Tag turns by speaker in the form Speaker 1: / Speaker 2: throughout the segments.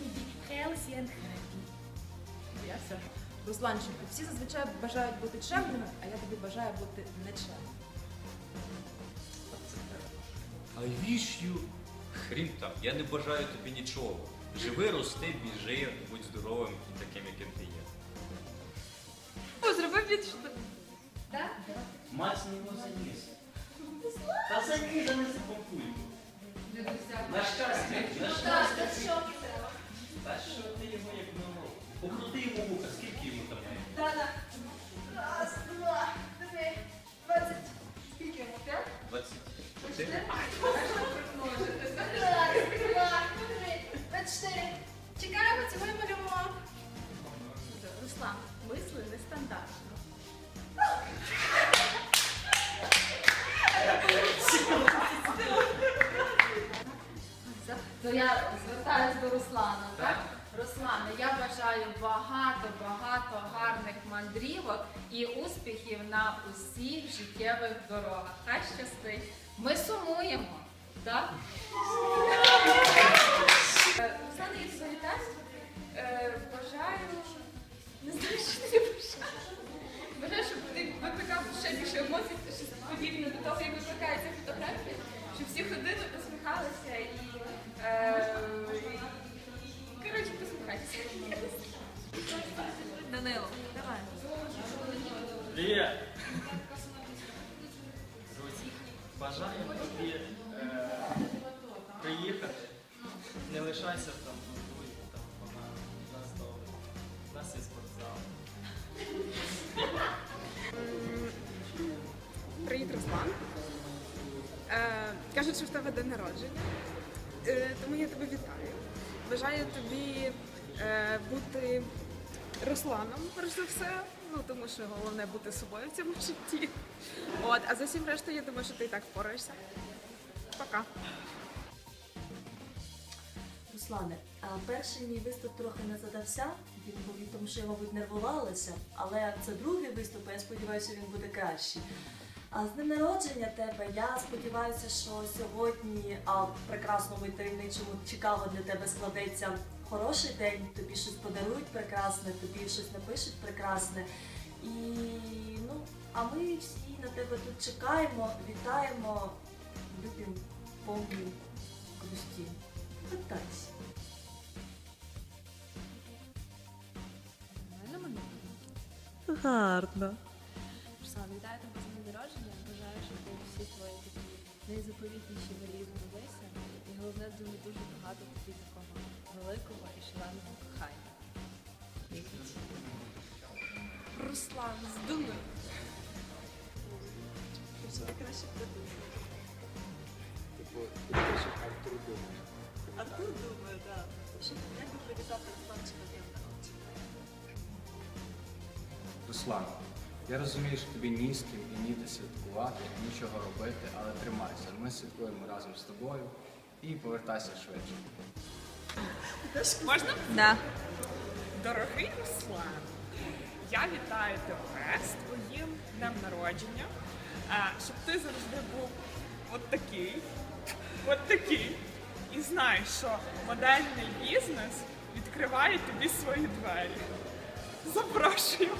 Speaker 1: will healthy and happy.
Speaker 2: Боявся. Русланчику, всі зазвичай бажають бути чемними, а я тобі бажаю бути нечемним.
Speaker 3: I wish you... Хрін там, я не бажаю тобі нічого. Живи, рости, біжи, будь здоровим і таким, яким ти є.
Speaker 4: О, зроби від що.
Speaker 1: Да?
Speaker 5: Мацні його заніс. Та заніс, занеси пакуйку. На щастя, на щастя. Що ти його як ново? Покрути йому вуха, скільки йому там?
Speaker 2: Дана, раз, два, три, двадцять. Скільки йому? П'ять?
Speaker 3: 24?
Speaker 1: Раз, два, три, двадцять чотири. Чекаємо, цілуємо любов. Руслан, мисли нестандартно.
Speaker 4: То я звертаюся до Руслана, я бажаю багато-багато гарних мандрівок і успіхів на усіх життєвих дорогах. Хай щастить. Ми сумуємо, так?
Speaker 5: Привіт! Друзі, бажаємо тобі е, приїхати. Не лишайся там, будь там вона нас добре. У нас є спортзал.
Speaker 6: Привіт, Руслан. Е, кажуть, що в тебе день народження. Е, тому я тебе вітаю. Бажаю тобі е, бути Русланом, перш за все. Ну, тому що головне бути собою в цьому житті. От, а за всім рештою, я думаю, що ти і так впораєшся. Пока.
Speaker 7: Руслане, перший мій виступ трохи не задався. Він був тому, що я, мабуть, нервувалася, але це другий виступ, я сподіваюся, він буде кращий. А з днем народження тебе я сподіваюся, що сьогодні а, в прекрасному і таємничому Чикаго для тебе складеться хороший день, тобі щось подарують прекрасне, тобі щось напишуть прекрасне. І ну, а ми всі на тебе тут чекаємо, вітаємо, любимо повні грусті. Питайся. Гарно.
Speaker 8: Руслан, вітаю тебе з днем народження. Бажаю, щоб всі твої такі найзаповітніші мрії збулися. І головне, дуже дуже багато великого і шаленого кохання.
Speaker 6: Руслан, здумай. Що ти краще придумав? Артур думає, так. Що як би привітати Русланчика з днем народження?
Speaker 9: Руслан, я розумію, що тобі ні з ким і ніде святкувати, нічого робити, але тримайся. Ми святкуємо разом з тобою і повертайся швидше.
Speaker 6: Можна?
Speaker 4: Да.
Speaker 6: Дорогий Руслан, я вітаю тебе з твоїм днем народження. Щоб ти завжди був от такий, от такий. І знай, що модельний бізнес відкриває тобі свої двері. Запрошую.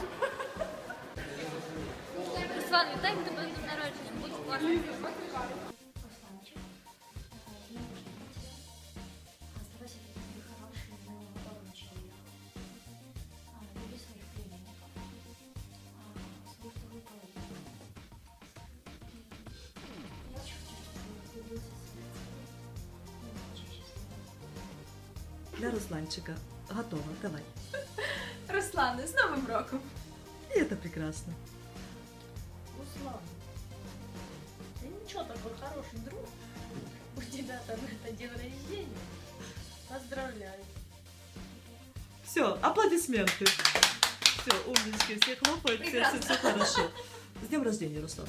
Speaker 8: Руслан, вітаю тебе з днем народження. Будь класним.
Speaker 7: Для Русланчика. Готова, давай.
Speaker 4: Руслане, з Новим роком!
Speaker 7: И это прекрасно.
Speaker 1: Руслан, ты ничего такой хороший друг. У тебя там это день рождения. Поздравляю.
Speaker 7: Все, аплодисменты. Все, умнички, все хлопают, все, все, все хорошо. С днем рождения, Руслан.